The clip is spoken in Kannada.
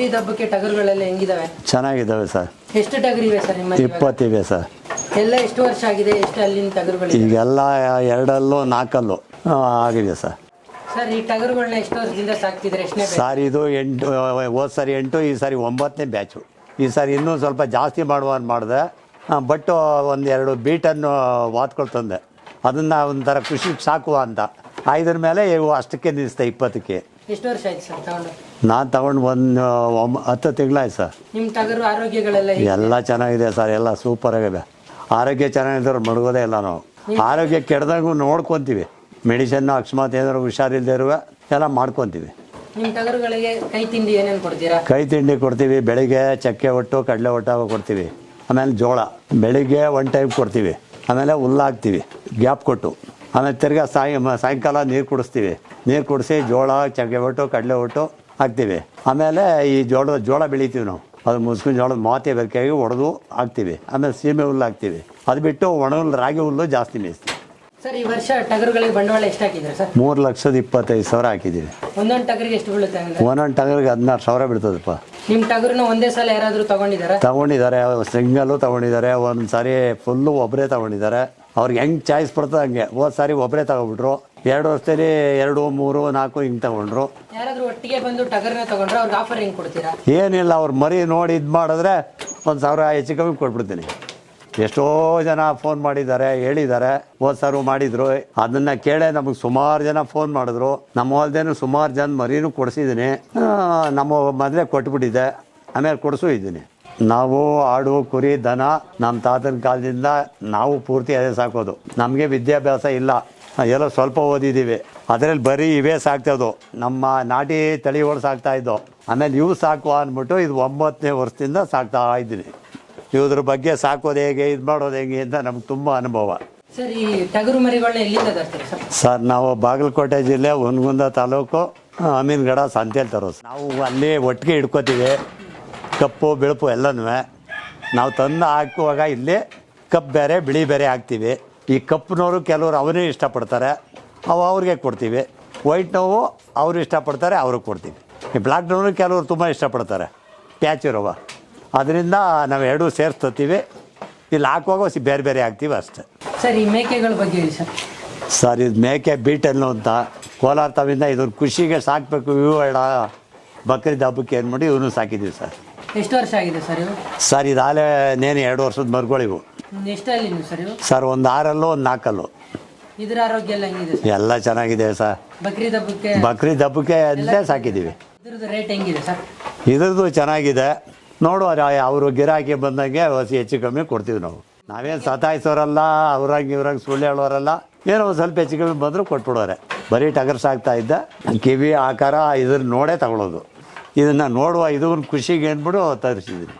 ಬಕ್ರೀದ್ ಹಬ್ಬಕ್ಕೆ ಟಗರುಗಳೆಲ್ಲ ಹೆಂಗಿದಾವೆ? ಚೆನ್ನಾಗಿದ್ದಾವೆ ಸರ್. ಎಷ್ಟು ಟಗರಿವೆ ಸರ್ ನಿಮ್ಮ ಇಪ್ಪತ್ತಿವೆ ಸರ್. ಎಲ್ಲ ಎಷ್ಟು ವರ್ಷ ಆಗಿದೆ ಎಷ್ಟು ಅಲ್ಲಿನ ಟಗರುಗಳು ಈಗೆಲ್ಲ ಎರಡಲ್ಲೂ ನಾಲ್ಕಲ್ಲು ಆಗಿದೆ ಸರ್. ಸರ್ ಈ ಟಗರುಗಳನ್ನ ಎಷ್ಟು ವರ್ಷದಿಂದ ಸಾಕ್ತಿದ್ರೆ ಎಷ್ಟನೇ ಸರ್ ಇದು ಎಂಟು ಹೋದ ಸಾರಿ ಎಂಟು ಈ ಸಾರಿ ಒಂಬತ್ತನೇ ಬ್ಯಾಚು. ಈ ಸಾರಿ ಇನ್ನೂ ಸ್ವಲ್ಪ ಜಾಸ್ತಿ ಮಾಡುವ ಅಂತ ಮಾಡಿದೆ. ಬಟ್ ಒಂದು ಎರಡು ಬೀಟನ್ನು ವಾತ್ಕೊಳ್ ತಂದೆ. ಅದನ್ನು ಒಂಥರ ಖುಷಿ ಸಾಕುವ ಅಂತ. ಐದರ ಮೇಲೆ ಇವು ಅಷ್ಟಕ್ಕೆ ನಿಲ್ಲಿಸ್ತೆ ಇಪ್ಪತ್ತಕ್ಕೆ. ಎಷ್ಟು ವರ್ಷ ಆಯ್ತು ಸರ್ ತಗೊಂಡು? ನಾನು ತಗೊಂಡು ಒಂದು ಒಂಬ ಹತ್ತು ತಿಂಗಳಾಯ್ತು ಸರ್. ನಿಮ್ಮ ತಗರು ಆರೋಗ್ಯಗಳೆಲ್ಲ ಹೇಗೆ? ಎಲ್ಲ ಚೆನ್ನಾಗಿದೆ ಸರ್ ಎಲ್ಲ ಸೂಪರ್ ಆಗಿದೆ. ಆರೋಗ್ಯ ಚೆನ್ನಾಗಿದ್ದವ್ರು ಮಡಗೋದೇ ಇಲ್ಲ ನಾವು. ಆರೋಗ್ಯ ಕೆಡ್ದಂಗೂ ನೋಡ್ಕೊತೀವಿ. ಮೆಡಿಸನ್ನು ಅಕಸ್ಮಾತ್ ಏನಾದ್ರು ಹುಷಾರಿಲ್ಲದೆ ಇರುವ ಎಲ್ಲ ಮಾಡ್ಕೊತೀವಿ. ನಿಮ್ಮ ಟಗರುಗಳಿಗೆ ಕೈ ತಿಂಡಿ ಏನೇನು ಕೊಡ್ತೀರಾ? ಕೈ ತಿಂಡಿ ಕೊಡ್ತೀವಿ ಬೆಳಿಗ್ಗೆ ಚಕ್ಕೆ ಒಟ್ಟು ಕಡಲೆ ಒಟ್ಟು ಕೊಡ್ತೀವಿ. ಆಮೇಲೆ ಜೋಳ. ಬೆಳಿಗ್ಗೆ ಒನ್ ಟೈಮ್ ಕೊಡ್ತೀವಿ. ಆಮೇಲೆ ಹುಲ್ಲು ಹಾಕ್ತೀವಿ. ಗ್ಯಾಪ್ ಕೊಟ್ಟು. ಆಮೇಲೆ ತಿರ್ಗಾ ಸಾಯ ಸಾಯಂಕಾಲ ನೀರು ಕುಡಿಸ್ತೀವಿ. ನೀರು ಕುಡಿಸಿ ಜೋಳ ಚಕ್ಕೆ ಒಟ್ಟು ಕಡಲೆ ಒಟ್ಟು ಹಾಕ್ತೀವಿ. ಆಮೇಲೆ ಈ ಜೋಳದ ಜೋಳ ಬೆಳಿತೀವಿ ನಾವು. ಅದು ಮುಸ್ಕಿನ ಜೋಳದ ಮಾತೆ ಬೆರಕೆಯಾಗಿ ಒಡೆದು ಹಾಕ್ತೀವಿ. ಆಮೇಲೆ ಸೀಮೆ ಹುಲ್ಲು ಹಾಕ್ತೀವಿ. ಅದು ಬಿಟ್ಟು ಒಣ ಹುಲ್ಲು ರಾಗಿ ಹುಲ್ಲು ಜಾಸ್ತಿ ಮೇಯಿಸ್ತೀವಿ. ಸರ್ ಈ ವರ್ಷ ಟಗರುಗಳಿಗೆ ಬಂಡವಾಳ ಎಷ್ಟು ಹಾಕಿದ್ರೆ ಸರ್? ಮೂರು ಲಕ್ಷದ ಇಪ್ಪತ್ತೈದು ಸಾವಿರ ಹಾಕಿದ್ದೀವಿ. ಒಂದೊಂದು ಟಗರಿಗೆ ಎಷ್ಟು ಬೀಳುತ್ತೆ ಒಂದೊಂದು ಟಗರಿಗೆ ಹದಿನಾರು ಸಾವಿರ ಬೀಳ್ತದಪ್ಪ. ನಿಮ್ಮ ಟಗರ್ನ ಒಂದೇ ಸಲ ಯಾರಾದರೂ ತಗೊಂಡಿದಾರ ತಗೊಂಡಿದ್ದಾರೆ ಸಿಂಗಲ್ಲು ತಗೊಂಡಿದ್ದಾರೆ ಒಂದು ಸಾರಿ ಫುಲ್ಲು ಒಬ್ಬರೇ ತಗೊಂಡಿದ್ದಾರೆ. ಅವ್ರಿಗೆ ಹೆಂಗೆ ಚಾಯ್ಸ್ ಬರ್ತದೆ ಹಂಗೆ. ಹೋದ ಸಾರಿ ಒಬ್ಬರೇ ತಗೊಬಿಟ್ರು. ಎರಡು ವರ್ಷದಲ್ಲಿ ಎರಡು ಮೂರು ನಾಲ್ಕು ಹಿಂಗೆ ತಗೊಂಡ್ರು. ಯಾರಾದರೂ ಒಟ್ಟಿಗೆ ಬಂದು ಟಗರ್ನ ತಗೊಂಡ್ರೆ ಅವ್ರಿಗೆ ಆಫರ್ ಹೆಂಗೆ ಕೊಡ್ತೀರಾ? ಏನಿಲ್ಲ ಅವ್ರು ಮರಿ ನೋಡಿ ಇದು ಮಾಡಿದ್ರೆ ಒಂದು ಸಾವಿರ ಹೆಚ್ಚು ಕಮ್ಮಿ ಕೊಟ್ಬಿಡ್ತೀನಿ. ಎಷ್ಟೋ ಜನ ಫೋನ್ ಮಾಡಿದ್ದಾರೆ ಹೇಳಿದ್ದಾರೆ. ಹೋದ ಸಾರು ಮಾಡಿದ್ರು. ಅದನ್ನ ಕೇಳೇ ನಮಗೆ ಸುಮಾರು ಜನ ಫೋನ್ ಮಾಡಿದ್ರು. ನಮ್ಮ ಹೊಲ್ದೇನು ಸುಮಾರು ಜನ ಮರಿನೂ ಕೊಡಿಸಿದ್ದೀನಿ ನಮ್ಮ ಮೊದಲೇ ಕೊಟ್ಬಿಟ್ಟಿದ್ದೆ ಆಮೇಲೆ ಕೊಡಿಸೂ ಇದ್ದೀನಿ. ನಾವು ಆಡು ಕುರಿ ದನ ನಮ್ಮ ತಾತನ ಕಾಲದಿಂದ ನಾವು ಪೂರ್ತಿ ಅದೇ ಸಾಕೋದು. ನಮಗೆ ವಿದ್ಯಾಭ್ಯಾಸ ಇಲ್ಲ. ಎಲ್ಲ ಸ್ವಲ್ಪ ಓದಿದ್ದೀವಿ. ಅದರಲ್ಲಿ ಬರೀ ಇವೇ ಸಾಕ್ತದು ನಮ್ಮ ನಾಟಿ ತಳಿಗಳು ಸಾಕ್ತಾ ಇದ್ದೋ. ಆಮೇಲೆ ಇವು ಸಾಕು ಅಂದ್ಬಿಟ್ಟು ಇದು ಒಂಬತ್ತನೇ ವರ್ಷದಿಂದ ಸಾಕ್ತಾ ಇದ್ದೀನಿ. ಇವ್ರ ಬಗ್ಗೆ ಸಾಕೋದು ಹೇಗೆ ಇದು ಮಾಡೋದು ಹೇಗೆ ಅಂತ ನಮ್ಗೆ ತುಂಬ ಅನುಭವ. ಸರ್ ನಾವು ಬಾಗಲಕೋಟೆ ಜಿಲ್ಲೆ ಹುನಗುಂದ ತಾಲೂಕು ಅಮೀನ್ಗಡ ಸಂತೆಯಲ್ಲಿ ತರೋದು. ನಾವು ಅಲ್ಲಿ ಒಟ್ಟಿಗೆ ಹಿಡ್ಕೋತೀವಿ. ಕಪ್ಪು ಬಿಳುಪು ಎಲ್ಲನೂ ನಾವು ತಂದು ಹಾಕುವಾಗ ಇಲ್ಲಿ ಕಪ್ ಬೇರೆ ಬಿಳಿ ಬೇರೆ ಹಾಕ್ತೀವಿ. ಈ ಕಪ್ನವರು ಕೆಲವರು ಅವನೇ ಇಷ್ಟಪಡ್ತಾರೆ ಅವು ಅವ್ರಿಗೆ ಕೊಡ್ತೀವಿ. ವೈಟ್ ನೋವು ಅವರು ಇಷ್ಟಪಡ್ತಾರೆ ಅವ್ರಿಗೆ ಕೊಡ್ತೀವಿ. ಈ ಬ್ಲ್ಯಾಕ್ನವರು ಕೆಲವರು ತುಂಬ ಇಷ್ಟಪಡ್ತಾರೆ ಪ್ಯಾಚ್ ಇರೋವ. ಅದರಿಂದ ನಾವು ಎರಡೂ ಸೇರಿಸ್ತೀವಿ ಇಲ್ಲಿ ಹಾಕುವಾಗ ಸಿ- ಬೇರೆ ಬೇರೆ ಹಾಕ್ತೀವಿ ಅಷ್ಟೇ. ಸರ್ ಈ ಮೇಕೆಗಳ ಬಗ್ಗೆ ಹೇಳಿ ಸರ್. ಸರ್ ಇದು ಮೇಕೆ ಬೀಟಲ್ಲು ಅಂತ ಕೋಲಾರ ತಾವಿಂದ ಇದನ್ನು ಖುಷಿಗೆ ಸಾಕಬೇಕು ಇವು ಬೇಡ ಬಕ್ರೀದ್ ಹಬ್ಬಕ್ಕೆ ಮಾಡಿ ಇವನು ಸಾಕಿದ್ದೀವಿ ಸರ್. ಎಷ್ಟು ವರ್ಷ ಆಗಿದೆ ಸರ್ ಇದು ಸರ್ ಇದಾಲೆ ನೇನು ಎರಡು ವರ್ಷದ ಮರುಗಳಿವು. ಎಷ್ಟು ಅಲ್ಲಿ ನೀವು ಸರ್ ಇವು? ಸರ್ ಒಂದು ಆರಲ್ಲು ಒಂದು ನಾಲ್ಕಲ್ಲು. ಇದ್ರ ಆರೋಗ್ಯ ಎಲ್ಲ ಹೆಂಗಿದೆ ಸರ್? ಎಲ್ಲ ಚೆನ್ನಾಗಿದೆ ಸರ್. ಬಕ್ರೀದ್ ಹಬ್ಬಕ್ಕೆ ಬಕ್ರೀದ್ ಹಬ್ಬಕ್ಕೆ ಅಂತ ಸಾಕಿದ್ದೀವಿ. ಇದ್ರದ್ದು ರೇಟ್ ಹೆಂಗಿದೆ ಸರ್? ಇದ್ರದ್ದು ಚೆನ್ನಾಗಿದೆ. ನೋಡು ಅವರು ಗಿರಾಕಿ ಬಂದಂಗೆ ಹೊಸ ಹೆಚ್ಚು ಕಮ್ಮಿ ಕೊಡ್ತೀವಿ ನಾವು. ನಾವೇನು ಸತಾಯಿಸೋರಲ್ಲ ಅವ್ರಂಗೆ ಇವ್ರಂಗೆ ಸುಳ್ಳು ಹೇಳೋರಲ್ಲ. ಏನೋ ಒಂದು ಸ್ವಲ್ಪ ಹೆಚ್ಚು ಕಮ್ಮಿ ಬಂದರೂ ಕೊಟ್ಬಿಡೋರೆ. ಬರೀ ಟಗರ್ ಸಾಕ್ತಾ ಇದ್ದ. ಕಿವಿ ಆಕಾರ ಇದ್ರ ನೋಡೇ ತಗೊಳ್ಳೋದು ಇದನ್ನು ನೋಡುವ ಇದನ್ನು ಖುಷಿಗೆ ಅಂದ್ಬಿಟ್ಟು ತರಿಸಿದ್ದೀನಿ